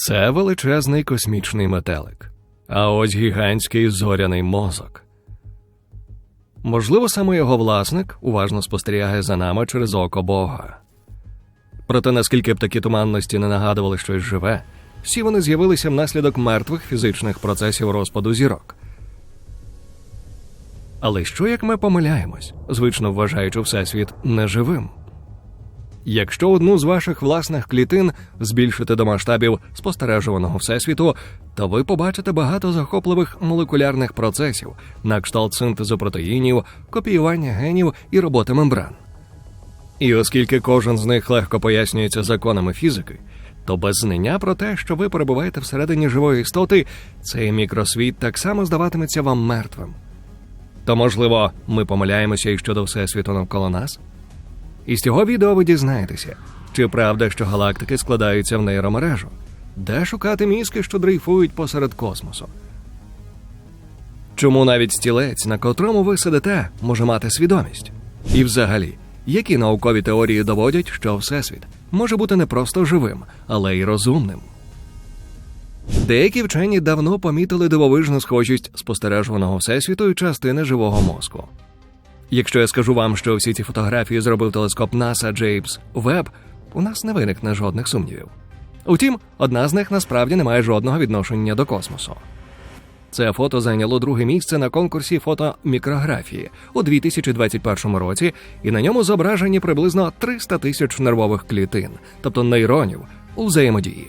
Це величезний космічний метелик, а ось гігантський зоряний мозок. Можливо, саме його власник уважно спостерігає за нами через око Бога. Проте, наскільки б такі туманності не нагадували щось живе, всі вони з'явилися внаслідок мертвих фізичних процесів розпаду зірок. Але що як ми помиляємось, звично вважаючи Всесвіт неживим? Якщо одну з ваших власних клітин збільшити до масштабів спостережуваного всесвіту, то ви побачите багато захопливих молекулярних процесів на кшталт синтезу протеїнів, копіювання генів і роботи мембран. І оскільки кожен з них легко пояснюється законами фізики, то без знання про те, що ви перебуваєте всередині живої істоти, цей мікросвіт так само здаватиметься вам мертвим. То, можливо, ми помиляємося і щодо всесвіту навколо нас? Із цього відео ви дізнаєтеся, чи правда, що галактики складаються в нейромережу, де шукати мізки, що дрейфують посеред космосу. Чому навіть стілець, на котрому ви сидите, може мати свідомість? І взагалі, які наукові теорії доводять, що Всесвіт може бути не просто живим, але й розумним? Деякі вчені давно помітили дивовижну схожість спостережуваного всесвіту і частини живого мозку. Якщо я скажу вам, що всі ці фотографії зробив телескоп НАСА Джеймс Веб, у нас не виникне жодних сумнівів. Утім, одна з них насправді не має жодного відношення до космосу. Це фото зайняло друге місце на конкурсі фотомікрографії у 2021 році, і на ньому зображені приблизно 300 тисяч нервових клітин, тобто нейронів, у взаємодії.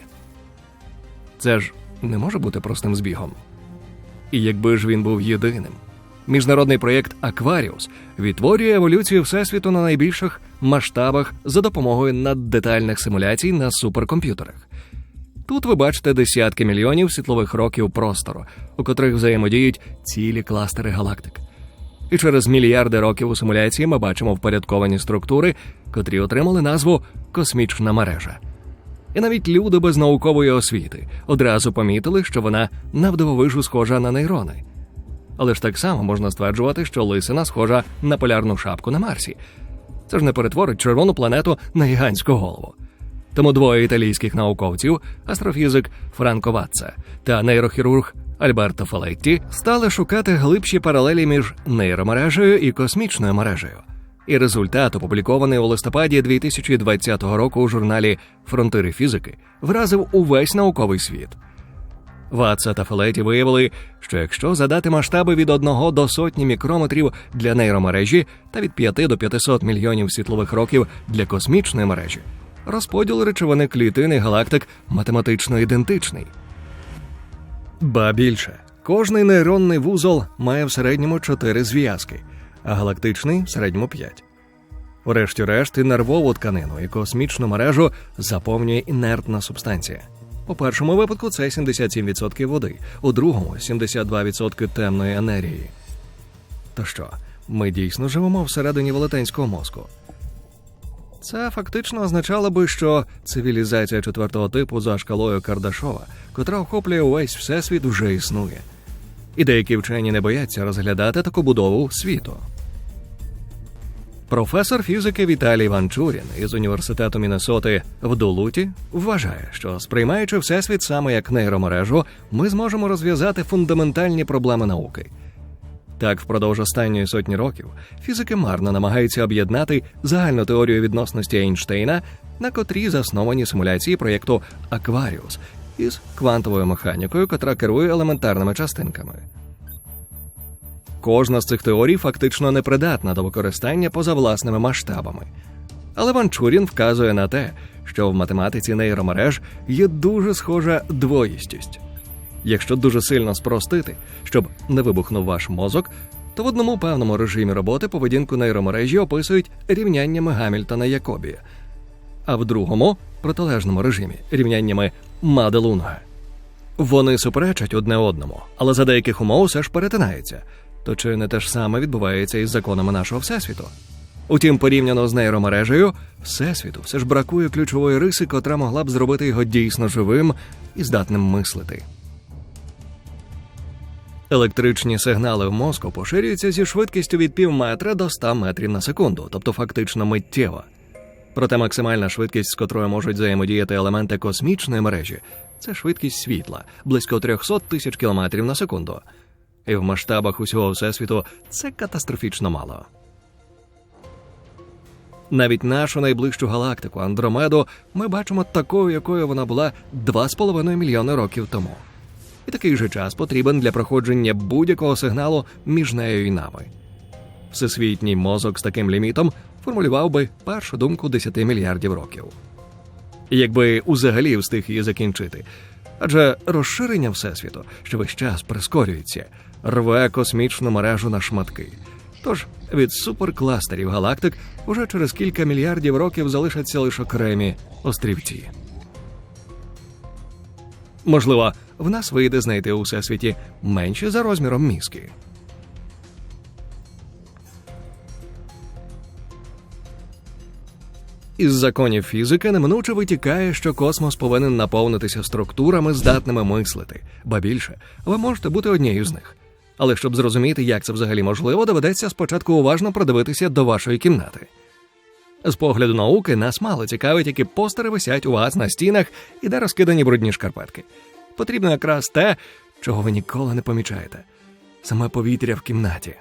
Це ж не може бути простим збігом. І якби ж він був єдиним. Міжнародний проєкт Акваріус відтворює еволюцію всесвіту на найбільших масштабах за допомогою наддетальних симуляцій на суперкомп'ютерах. Тут ви бачите десятки мільйонів світлових років простору, у котрих взаємодіють цілі кластери галактик. І через мільярди років у симуляції ми бачимо впорядковані структури, котрі отримали назву космічна мережа. І навіть люди без наукової освіти одразу помітили, що вона навдивовижу схожа на нейрони. Але ж так само можна стверджувати, що лисина схожа на полярну шапку на Марсі. Це ж не перетворить червону планету на гігантську голову. Тому двоє італійських науковців, астрофізик Франко Ватца та нейрохірург Альберто Фалетті, стали шукати глибші паралелі між нейромережею і космічною мережею. І результат, опублікований у листопаді 2020 року у журналі Фронтири фізики, вразив увесь науковий світ. Ватса та Фелеті виявили, що якщо задати масштаби від 1 до сотні мікрометрів для нейромережі та від 5 до 500 мільйонів світлових років для космічної мережі, розподіл речовини клітини галактик математично ідентичний. Ба більше, кожний нейронний вузол має в середньому 4 зв'язки, а галактичний в середньому 5. Врешті-решт, і нервову тканину і космічну мережу заповнює інертна субстанція. У першому випадку це 77% води, у другому 72% темної енергії. То що, ми дійсно живемо всередині велетенського мозку? Це фактично означало би, що цивілізація четвертого типу за шкалою Кардашова, котра охоплює увесь всесвіт, вже існує. І деякі вчені не бояться розглядати таку будову світу. Професор фізики Віталій Ванчурін із університету Міннесоти в Дулуті вважає, що сприймаючи всесвіт саме як нейромережу, ми зможемо розв'язати фундаментальні проблеми науки. Так, впродовж останньої сотні років фізики марно намагаються об'єднати загальну теорію відносності Ейнштейна, на котрій засновані симуляції проєкту Акваріус із квантовою механікою, котра керує елементарними частинками. Кожна з цих теорій фактично непридатна до використання поза власними масштабами. Але Ванчурін вказує на те, що в математиці нейромереж є дуже схожа двоїстість. Якщо дуже сильно спростити, щоб не вибухнув ваш мозок, то в одному певному режимі роботи поведінку нейромережі описують рівняннями Гамільтона Якобі, а в другому протилежному режимі рівняннями Маделунга. Вони суперечать одне одному, але за деяких умов все ж перетинаються. То чи не те ж саме відбувається із законами нашого всесвіту? Утім, порівняно з нейромережею, всесвіту все ж бракує ключової риси, котра могла б зробити його дійсно живим і здатним мислити. Електричні сигнали в мозку поширюються зі швидкістю від пів метра до 100 метрів на секунду, тобто фактично миттєво. Проте максимальна швидкість, з котрою можуть взаємодіяти елементи космічної мережі, це швидкість світла близько 300 тисяч кілометрів на секунду. І в масштабах усього всесвіту це катастрофічно мало. Навіть нашу найближчу галактику Андромеду ми бачимо такою, якою вона була 2,5 мільйони років тому. І такий же час потрібен для проходження будь-якого сигналу між нею і нами. Всесвітній мозок з таким лімітом формулював би першу думку 10 мільярдів років. Якби узагалі встиг її закінчити. Адже розширення Всесвіту, що весь час прискорюється, рве космічну мережу на шматки. Тож від суперкластерів галактик уже через кілька мільярдів років залишаться лише окремі острівці. Можливо, в нас вийде знайти у всесвіті менші за розміром мізки. Із законів фізики неминуче витікає, що космос повинен наповнитися структурами, здатними мислити, ба більше, ви можете бути однією з них. Але щоб зрозуміти, як це взагалі можливо, доведеться спочатку уважно продивитися до вашої кімнати. З погляду науки нас мало цікавить, які постери висять у вас на стінах і де розкидані брудні шкарпетки. Потрібно якраз те, чого ви ніколи не помічаєте саме повітря в кімнаті.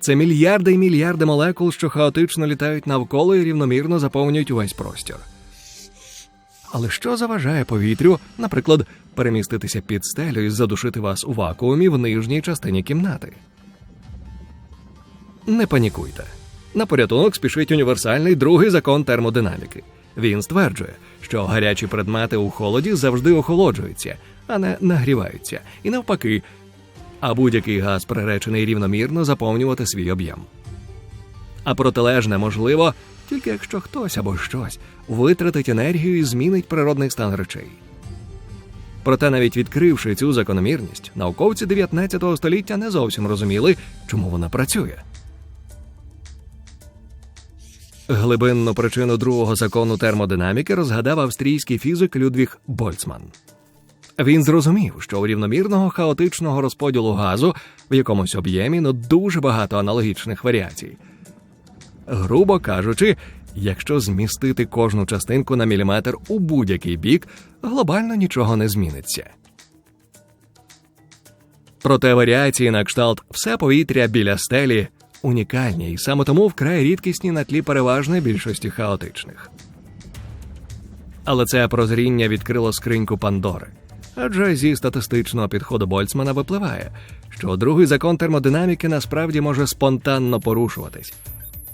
Це мільярди і мільярди молекул, що хаотично літають навколо і рівномірно заповнюють увесь простір. Але що заважає повітрю, наприклад, переміститися під стелю і задушити вас у вакуумі в нижній частині кімнати? Не панікуйте. На порятунок спішить універсальний другий закон термодинаміки. Він стверджує, що гарячі предмети у холоді завжди охолоджуються, а не нагріваються, і навпаки, а будь-який газ приречений рівномірно заповнювати свій об'єм. А протилежне можливо тільки якщо хтось або щось витратить енергію і змінить природний стан речей. Проте, навіть відкривши цю закономірність, науковці 19 століття не зовсім розуміли, чому вона працює. Глибинну причину другого закону термодинаміки розгадав австрійський фізик Людвіг Больцман. Він зрозумів, що у рівномірного хаотичного розподілу газу в якомусь об'ємі ну дуже багато аналогічних варіацій. Грубо кажучи, якщо змістити кожну частинку на міліметр у будь-який бік, глобально нічого не зміниться. Проте варіації на кшталт все повітря біля стелі унікальні і саме тому вкрай рідкісні на тлі переважної більшості хаотичних. Але це прозріння відкрило скриньку Пандори. Адже зі статистичного підходу Больцмана випливає, що другий закон термодинаміки насправді може спонтанно порушуватись.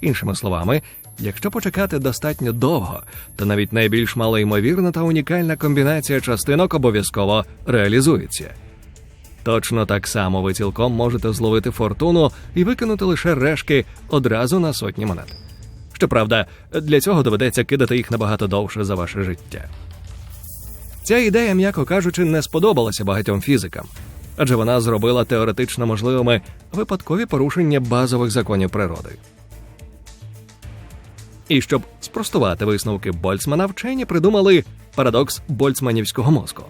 Іншими словами, якщо почекати достатньо довго, то навіть найбільш малоймовірна та унікальна комбінація частинок обов'язково реалізується. Точно так само ви цілком можете зловити фортуну і викинути лише решки одразу на сотні монет. Щоправда, для цього доведеться кидати їх набагато довше за ваше життя. Ця ідея, м'яко кажучи, не сподобалася багатьом фізикам, адже вона зробила теоретично можливими випадкові порушення базових законів природи. І щоб спростувати висновки Больцмана, вчені придумали парадокс больцманівського мозку.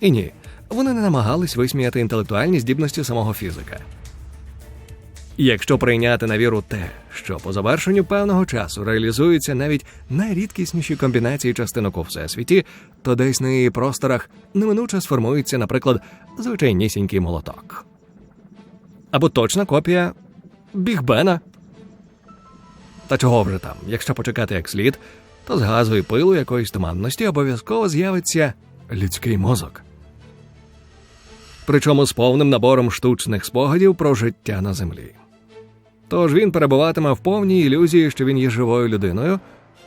І ні, вони не намагались висміяти інтелектуальні здібності самого фізика. Якщо прийняти на віру те, що по завершенню певного часу реалізуються навіть найрідкісніші комбінації частинок у всесвіті, то десь на її просторах неминуче сформується, наприклад, звичайнісінький молоток. Або точна копія Бігбена. Та чого вже там, якщо почекати як слід, то з газу і пилу якоїсь туманності обов'язково з'явиться людський мозок. Причому з повним набором штучних спогадів про життя на землі. Тож він перебуватиме в повній ілюзії, що він є живою людиною,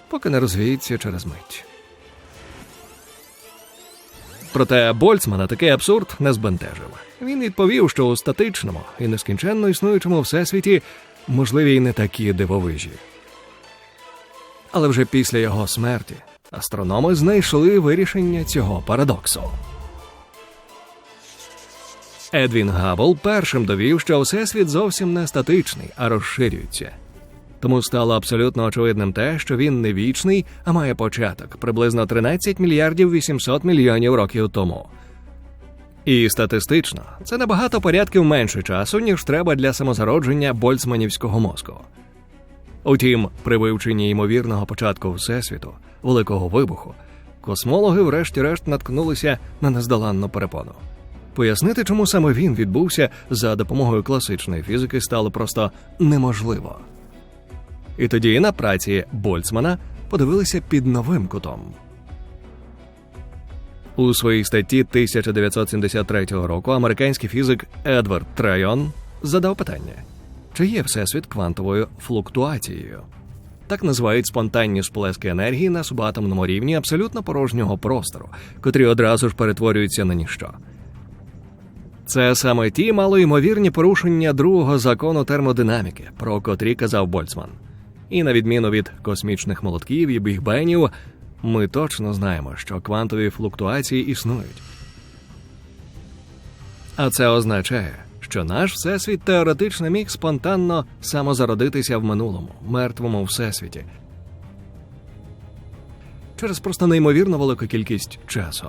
поки не розвіється через мить. Проте Больцмана такий абсурд не збентежив. Він відповів, що у статичному і нескінченно існуючому всесвіті можливі й не такі дивовижі. Але вже після його смерті астрономи знайшли вирішення цього парадоксу. Едвін Габл першим довів, що всесвіт зовсім не статичний, а розширюється. Тому стало абсолютно очевидним те, що він не вічний, а має початок приблизно 13 мільярдів 800 мільйонів років тому. І статистично це набагато порядків менше часу, ніж треба для самозародження больцманівського мозку. Утім, при вивченні ймовірного початку Всесвіту, великого вибуху, космологи врешті-решт наткнулися на нездоланну перепону. Пояснити, чому саме він відбувся за допомогою класичної фізики, стало просто неможливо. І тоді на праці Больцмана подивилися під новим кутом. У своїй статті 1973 року американський фізик Едвард Трайон задав питання: чи є всесвіт квантовою флуктуацією? Так називають спонтанні сплески енергії на субатомному рівні абсолютно порожнього простору, котрі одразу ж перетворюються на ніщо. Це саме ті малоймовірні порушення другого закону термодинаміки, про котрі казав Больцман. І на відміну від космічних молотків і бігбенів, ми точно знаємо, що квантові флуктуації існують. А це означає, що наш всесвіт теоретично міг спонтанно самозародитися в минулому, мертвому всесвіті. Через просто неймовірно велику кількість часу.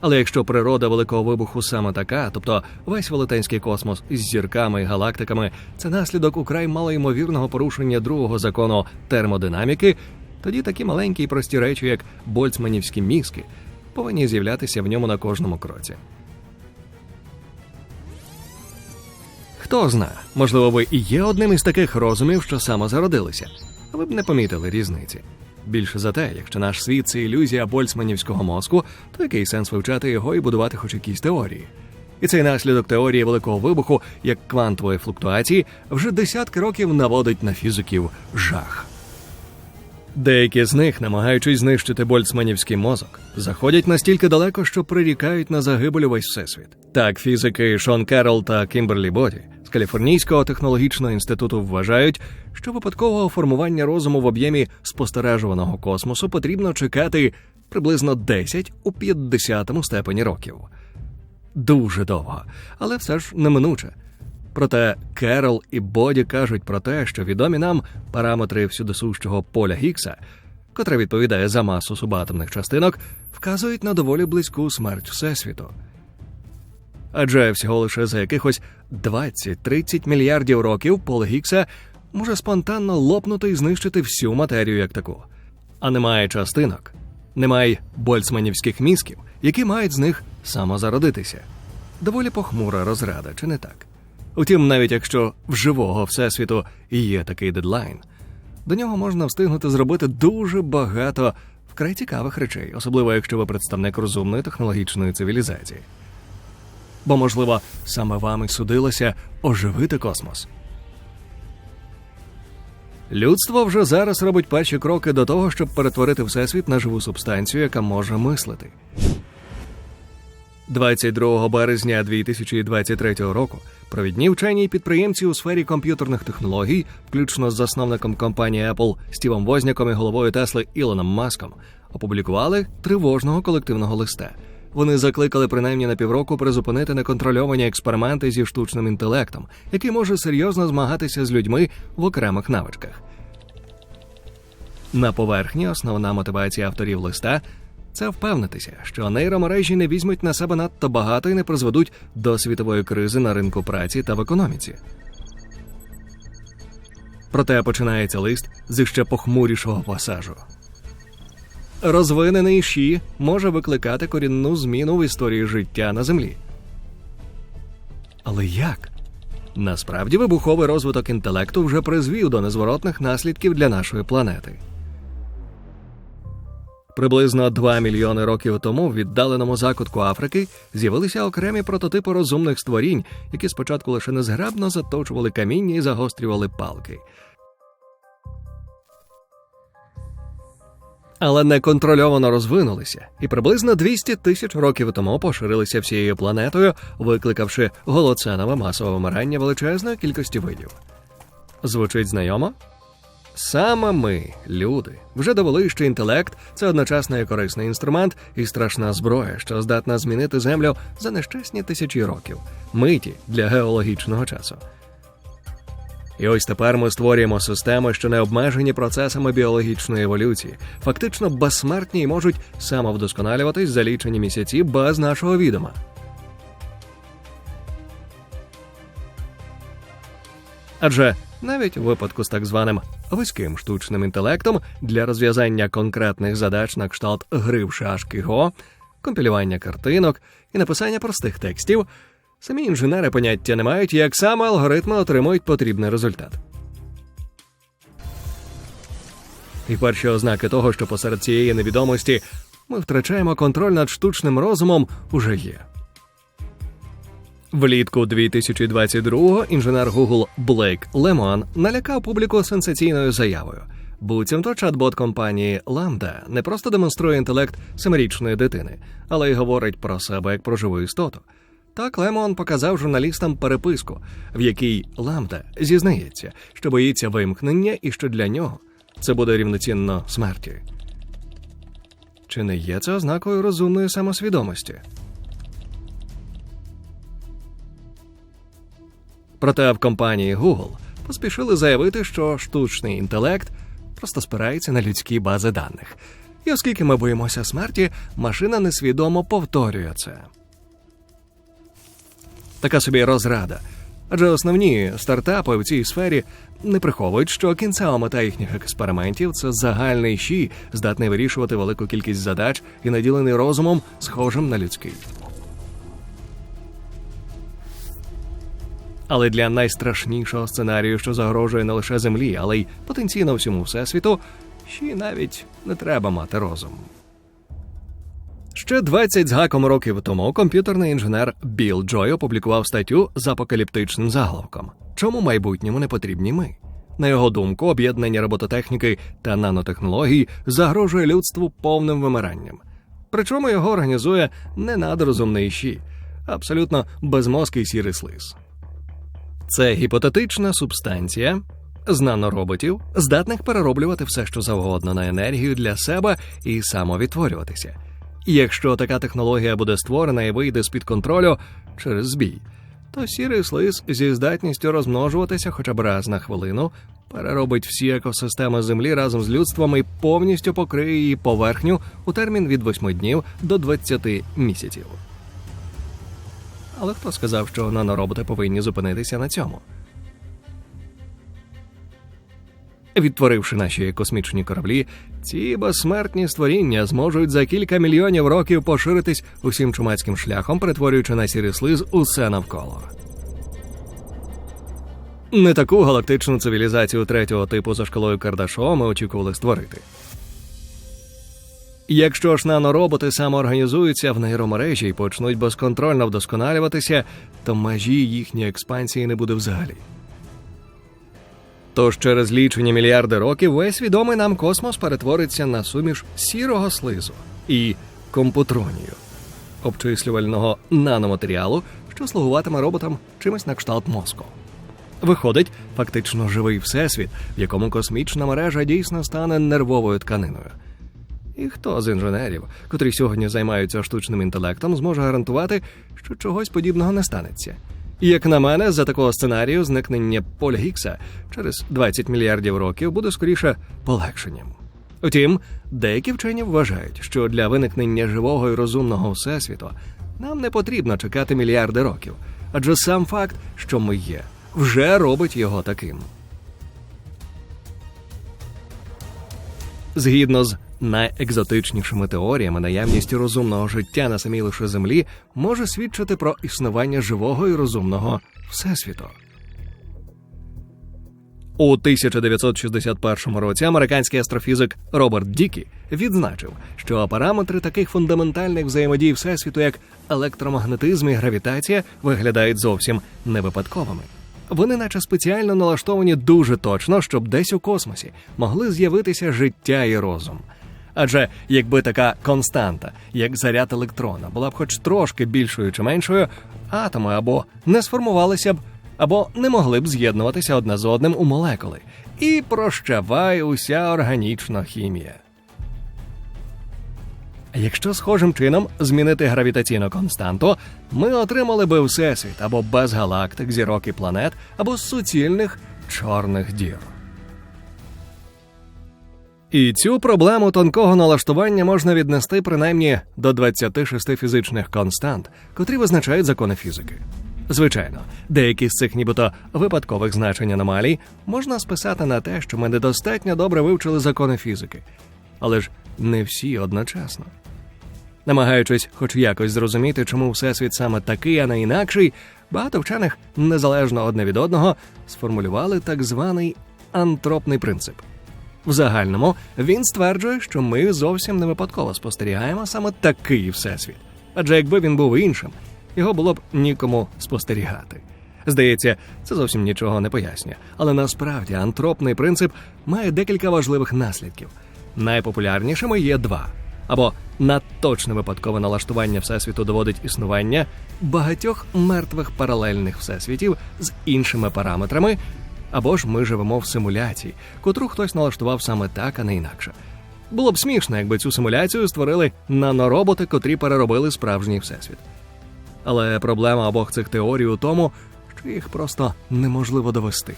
Але якщо природа великого вибуху саме така, тобто весь велетенський космос із зірками і галактиками, це наслідок украй малоймовірного порушення другого закону термодинаміки, тоді такі маленькі і прості речі, як больцманівські мізки, повинні з'являтися в ньому на кожному кроці. Хто зна, можливо, ви і є одним із таких розумів, що самозародилися, а ви б не помітили різниці. Більше за те, якщо наш світ це ілюзія больцманівського мозку, то який сенс вивчати його і будувати хоч якісь теорії? І цей наслідок теорії великого вибуху, як квантової флуктуації, вже десятки років наводить на фізиків жах. Деякі з них, намагаючись знищити больцманівський мозок, заходять настільки далеко, що прирікають на загибель увесь всесвіт. Так, фізики Шон Керрол та Кімберлі Боді Каліфорнійського технологічного інституту вважають, що випадкового формування розуму в об'ємі спостережуваного космосу потрібно чекати приблизно 10 у 50 степені років. Дуже довго, але все ж неминуче. Проте Керол і Боді кажуть про те, що відомі нам параметри всюдисущого поля Гікса, котре відповідає за масу субатомних частинок, вказують на доволі близьку смерть Всесвіту. Адже всього лише за якихось 20-30 мільярдів років поле Гікса може спонтанно лопнути і знищити всю матерію як таку. А немає частинок, немає больцманівських мізків, які мають з них самозародитися. Доволі похмура розрада, чи не так? Утім, навіть якщо в живого всесвіту є такий дедлайн, до нього можна встигнути зробити дуже багато вкрай цікавих речей, особливо якщо ви представник розумної технологічної цивілізації. Бо, можливо, саме вам і судилося оживити космос. Людство вже зараз робить перші кроки до того, щоб перетворити всесвіт на живу субстанцію, яка може мислити. 22 березня 2023 року провідні вчені й підприємці у сфері комп'ютерних технологій, включно з засновником компанії Apple Стівом Возняком і головою Тесли Ілоном Маском, опублікували тривожного колективного листа. Вони закликали принаймні на півроку призупинити неконтрольовані експерименти зі штучним інтелектом, який може серйозно змагатися з людьми в окремих навичках. На поверхні основна мотивація авторів листа це впевнитися, що нейромережі не візьмуть на себе надто багато і не призведуть до світової кризи на ринку праці та в економіці. Проте починається лист з ще похмурішого пасажу. Розвинений Ші може викликати корінну зміну в історії життя на землі. Але як? Насправді вибуховий розвиток інтелекту вже призвів до незворотних наслідків для нашої планети. Приблизно 2 мільйони років тому в віддаленому закутку Африки з'явилися окремі прототипи розумних створінь, які спочатку лише незграбно заточували каміння і загострювали палки. Але неконтрольовано розвинулися, і приблизно 200 тисяч років тому поширилися всією планетою, викликавши голоценове масове вмирання величезної кількості видів. Звучить знайомо? Саме ми, люди, вже довели, що інтелект це одночасно і корисний інструмент і страшна зброя, що здатна змінити землю за нещасні тисячі років, миті для геологічного часу. І ось тепер ми створюємо системи, що не обмежені процесами біологічної еволюції, фактично безсмертні і можуть самовдосконалюватись за лічені місяці без нашого відома. Адже Навіть у випадку з так званим вузьким штучним інтелектом для розв'язання конкретних задач на кшталт гри в шашки Го, компілювання картинок і написання простих текстів, самі інженери поняття не мають, як саме алгоритми отримують потрібний результат. І перші ознаки того, що посеред цієї невідомості ми втрачаємо контроль над штучним розумом, уже є. Влітку 2022-го інженер Google Блейк Лемон налякав публіку сенсаційною заявою. Буцімто чат-бот компанії Lambda не просто демонструє інтелект семирічної дитини, але й говорить про себе як про живу істоту. Так Лемон показав журналістам переписку, в якій Ламда зізнається, що боїться вимкнення і що для нього це буде рівноцінно смерті. Чи не є це ознакою розумної самосвідомості? Проте в компанії Google поспішили заявити, що штучний інтелект просто спирається на людські бази даних. І оскільки ми боїмося смерті, машина несвідомо повторює це. Така собі розрада. Адже основні стартапи в цій сфері не приховують, що кінцева мета їхніх експериментів це загальний щі, здатний вирішувати велику кількість задач і наділений розумом, схожим на людський. Але для найстрашнішого сценарію, що загрожує не лише землі, але й потенційно всьому всесвіту, ще навіть не треба мати розум. Ще 20 з гаком років тому комп'ютерний інженер Білл Джой опублікував статтю з апокаліптичним заголовком Чому майбутньому не потрібні ми? На його думку, об'єднання робототехніки та нанотехнологій загрожує людству повним вимиранням. Причому його організує не надрозумний а абсолютно безмозкий сірий слиз. Це гіпотетична субстанція з нанороботів, здатних перероблювати все, що завгодно на енергію для себе і самовідтворюватися. І якщо така технологія буде створена і вийде з-під контролю через збій, то сірий слиз зі здатністю розмножуватися хоча б раз на хвилину переробить всі екосистеми Землі разом з людством і повністю покриє її поверхню у термін від 8 днів до 20 місяців. Але хто сказав, що нанороботи повинні зупинитися на цьому? Відтворивши наші космічні кораблі, ці безсмертні створіння зможуть за кілька мільйонів років поширитись усім чумацьким шляхом, перетворюючи на сірий слиз усе навколо. Не таку галактичну цивілізацію третього типу за шкалою Кардашова ми очікували створити. Якщо ж нанороботи самоорганізуються в нейромережі і почнуть безконтрольно вдосконалюватися, то межі їхньої експансії не буде взагалі. Тож через лічені мільярди років весь відомий нам космос перетвориться на суміш сірого слизу і компутронію, обчислювального наноматеріалу, що слугуватиме роботам чимось на кшталт мозку. Виходить, фактично живий всесвіт, в якому космічна мережа дійсно стане нервовою тканиною. І хто з інженерів, котрі сьогодні займаються штучним інтелектом, зможе гарантувати, що чогось подібного не станеться. Як на мене, за такого сценарію зникнення Поля Гікса через 20 мільярдів років буде скоріше полегшенням. Утім, деякі вчені вважають, що для виникнення живого і розумного всесвіту нам не потрібно чекати мільярди років, адже сам факт, що ми є, вже робить його таким. Згідно з найекзотичнішими теоріями, наявність розумного життя на самій лише землі може свідчити про існування живого і розумного всесвіту. У 1961 році американський астрофізик Роберт Дікі відзначив, що параметри таких фундаментальних взаємодій всесвіту, як електромагнетизм і гравітація, виглядають зовсім невипадковими. Вони, наче спеціально налаштовані дуже точно, щоб десь у космосі могли з'явитися життя і розум. Адже якби така константа, як заряд електрона, була б хоч трошки більшою чи меншою, атоми або не сформувалися б, або не могли б з'єднуватися одне з одним у молекули. І прощавай уся органічна хімія. Якщо схожим чином змінити гравітаційну константу, ми отримали би всесвіт або без галактик, зірок і планет, або суцільних чорних дір. І цю проблему тонкого налаштування можна віднести принаймні до 26 фізичних констант, котрі визначають закони фізики. Звичайно, деякі з цих нібито випадкових значень аномалій можна списати на те, що ми недостатньо добре вивчили закони фізики, але ж не всі одночасно. Намагаючись хоч якось зрозуміти, чому всесвіт саме такий, а не інакший, багато вчених, незалежно одне від одного, сформулювали так званий антропний принцип. В загальному він стверджує, що ми зовсім не випадково спостерігаємо саме такий всесвіт. Адже якби він був іншим, його було б нікому спостерігати. Здається, це зовсім нічого не пояснює, але насправді антропний принцип має декілька важливих наслідків. Найпопулярнішими є два. Або надточне випадкове налаштування всесвіту доводить існування багатьох мертвих паралельних всесвітів з іншими параметрами, або ж ми живемо в симуляції, котру хтось налаштував саме так, а не інакше. Було б смішно, якби цю симуляцію створили нанороботи, котрі переробили справжній всесвіт. Але проблема обох цих теорій у тому, що їх просто неможливо довести.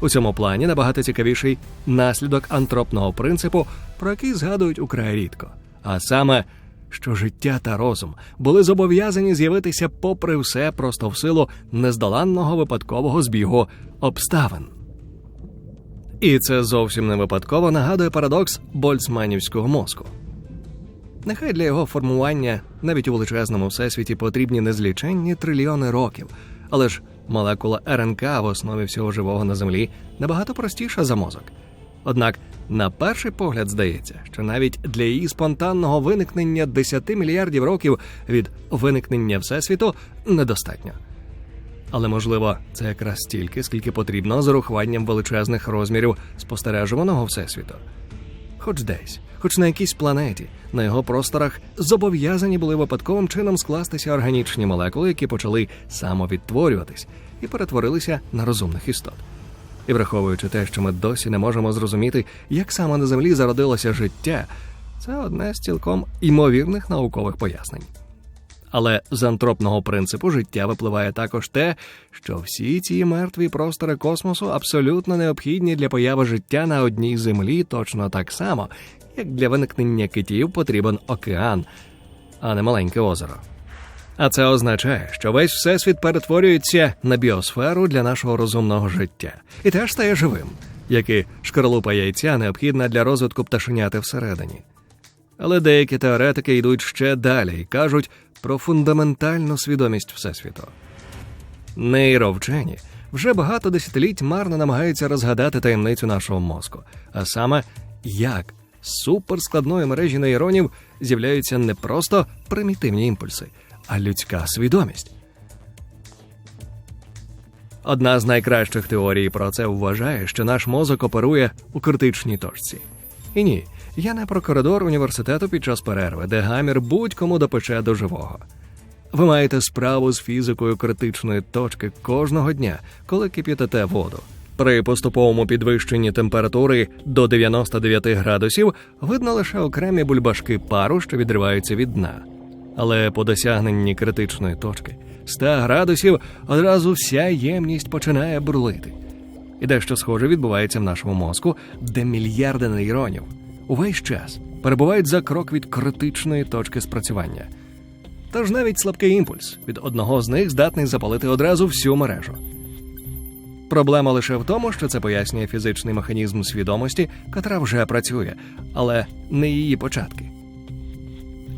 У цьому плані набагато цікавіший наслідок антропного принципу, про який згадують украй рідко, а саме, що життя та розум були зобов'язані з'явитися попри все просто в силу нездоланного випадкового збігу обставин. І це зовсім не випадково нагадує парадокс больцманівського мозку. Нехай для його формування навіть у величезному всесвіті потрібні незліченні трильйони років, але ж молекула РНК в основі всього живого на землі набагато простіша за мозок. Однак, на перший погляд здається, що навіть для її спонтанного виникнення 10 мільярдів років від виникнення всесвіту недостатньо. Але можливо, це якраз стільки, скільки потрібно з урахуванням величезних розмірів спостережуваного всесвіту. Хоч десь, хоч на якійсь планеті, на його просторах зобов'язані були випадковим чином скластися органічні молекули, які почали самовідтворюватись і перетворилися на розумних істот. І враховуючи те, що ми досі не можемо зрозуміти, як саме на землі зародилося життя, це одне з цілком імовірних наукових пояснень. Але з антропного принципу життя випливає також те, що всі ці мертві простори космосу абсолютно необхідні для появи життя на одній землі точно так само, як для виникнення китів потрібен океан, а не маленьке озеро. А це означає, що весь всесвіт перетворюється на біосферу для нашого розумного життя і теж стає живим, як і шкарлупа яйця необхідна для розвитку пташеняти всередині. Але деякі теоретики йдуть ще далі і кажуть про фундаментальну свідомість Всесвіту. Нейровчені вже багато десятиліть марно намагаються розгадати таємницю нашого мозку, а саме як суперскладної мережі нейронів з'являються не просто примітивні імпульси, а людська свідомість. Одна з найкращих теорій про це вважає, що наш мозок оперує у критичній точці. І ні, я не про коридор університету під час перерви, де гамір будь-кому допече до живого. Ви маєте справу з фізикою критичної точки кожного дня, коли кип'ятите воду. При поступовому підвищенні температури до 99 градусів видно лише окремі бульбашки пару, що відриваються від дна. Але по досягненні критичної точки 100 градусів одразу вся ємність починає бурлити. І дещо схоже відбувається в нашому мозку, де мільярди нейронів увесь час перебувають за крок від критичної точки спрацювання. Тож навіть слабкий імпульс від одного з них здатний запалити одразу всю мережу. Проблема лише в тому, що це пояснює фізичний механізм свідомості, котра вже працює, але не її початки.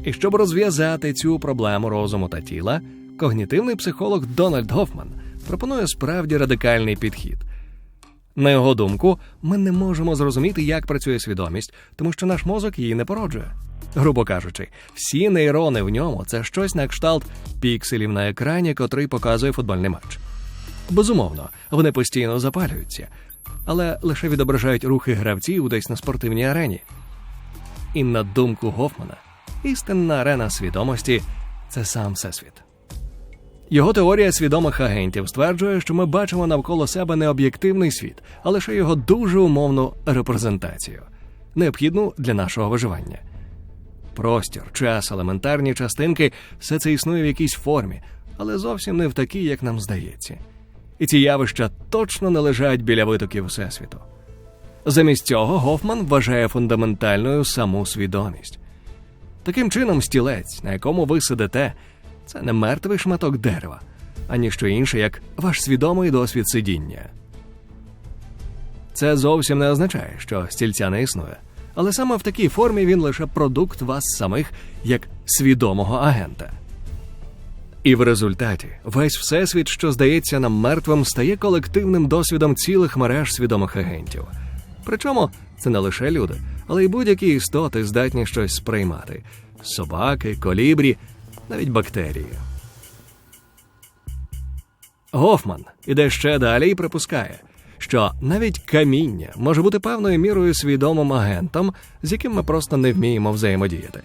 І щоб розв'язати цю проблему розуму та тіла, когнітивний психолог Дональд Гофман пропонує справді радикальний підхід. На його думку, ми не можемо зрозуміти, як працює свідомість, тому що наш мозок її не породжує. Грубо кажучи, всі нейрони в ньому це щось на кшталт пікселів на екрані, котрий показує футбольний матч. Безумовно, вони постійно запалюються, але лише відображають рухи гравців десь на спортивній арені. І на думку Гофмана, істинна арена свідомості це сам всесвіт. Його теорія свідомих агентів стверджує, що ми бачимо навколо себе не об'єктивний світ, а лише його дуже умовну репрезентацію, необхідну для нашого виживання. Простір, час, елементарні частинки все це існує в якійсь формі, але зовсім не в такій, як нам здається. І ці явища точно не лежать біля витоків Всесвіту. Замість цього Гофман вважає фундаментальною саму свідомість. Таким чином, стілець, на якому ви сидите, це не мертвий шматок дерева, ані що інше, як ваш свідомий досвід сидіння. Це зовсім не означає, що стільця не існує, але саме в такій формі він лише продукт вас самих як свідомого агента. І в результаті весь всесвіт, що здається нам мертвим, стає колективним досвідом цілих мереж свідомих агентів. Причому це не лише люди, але й будь-які істоти здатні щось сприймати: собаки, колібрі, навіть бактерії. Гофман іде ще далі і припускає, що навіть каміння може бути певною мірою свідомим агентом, з яким ми просто не вміємо взаємодіяти.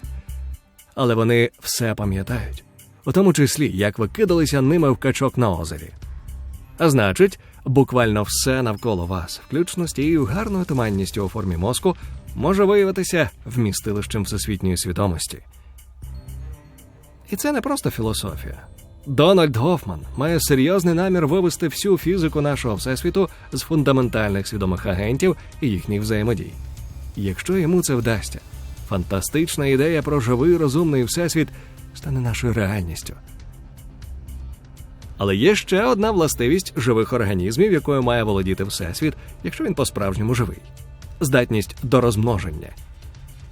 Але вони все пам'ятають, у тому числі як ви кидалися ними в качок на озері. А значить, буквально все навколо вас, включно з тією гарною туманністю у формі мозку, може виявитися вмістилищем всесвітньої свідомості. І це не просто філософія. Дональд Гофман має серйозний намір вивести всю фізику нашого всесвіту з фундаментальних свідомих агентів і їхніх взаємодій. Якщо йому це вдасться, фантастична ідея про живий розумний всесвіт стане нашою реальністю. Але є ще одна властивість живих організмів, якою має володіти всесвіт, якщо він по-справжньому живий здатність до розмноження.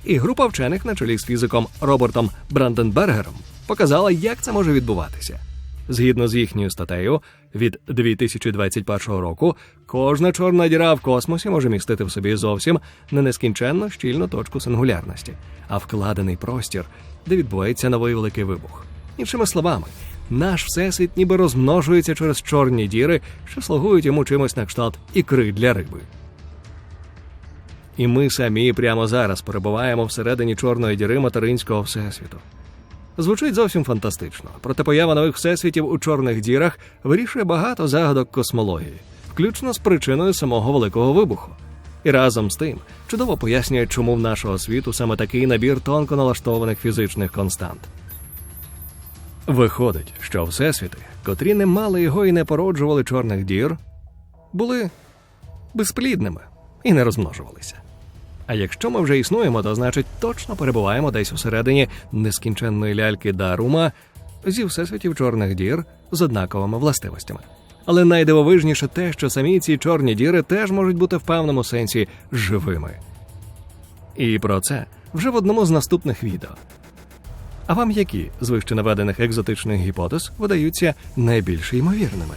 І група вчених на чолі з фізиком Робертом Бранденбергером показала, як це може відбуватися. Згідно з їхньою статтею, від 2021 року кожна чорна діра в космосі може містити в собі зовсім не нескінченно щільну точку сингулярності, а вкладений простір, де відбувається новий великий вибух. Іншими словами, наш всесвіт ніби розмножується через чорні діри, що слугують йому чимось на кшталт ікри для риби. І ми самі прямо зараз перебуваємо всередині чорної діри материнського всесвіту. Звучить зовсім фантастично, проте поява нових всесвітів у чорних дірах вирішує багато загадок космології, включно з причиною самого великого вибуху. І разом з тим чудово пояснює, чому в нашого світу саме такий набір тонко налаштованих фізичних констант. Виходить, що всесвіти, котрі не мали його і не породжували чорних дір, були безплідними і не розмножувалися. А якщо ми вже існуємо, то значить точно перебуваємо десь усередині нескінченної ляльки Дарума зі всесвітів чорних дір з однаковими властивостями. Але найдивовижніше те, що самі ці чорні діри теж можуть бути в певному сенсі живими. І про це вже в одному з наступних відео. А вам які з вище наведених екзотичних гіпотез видаються найбільш ймовірними?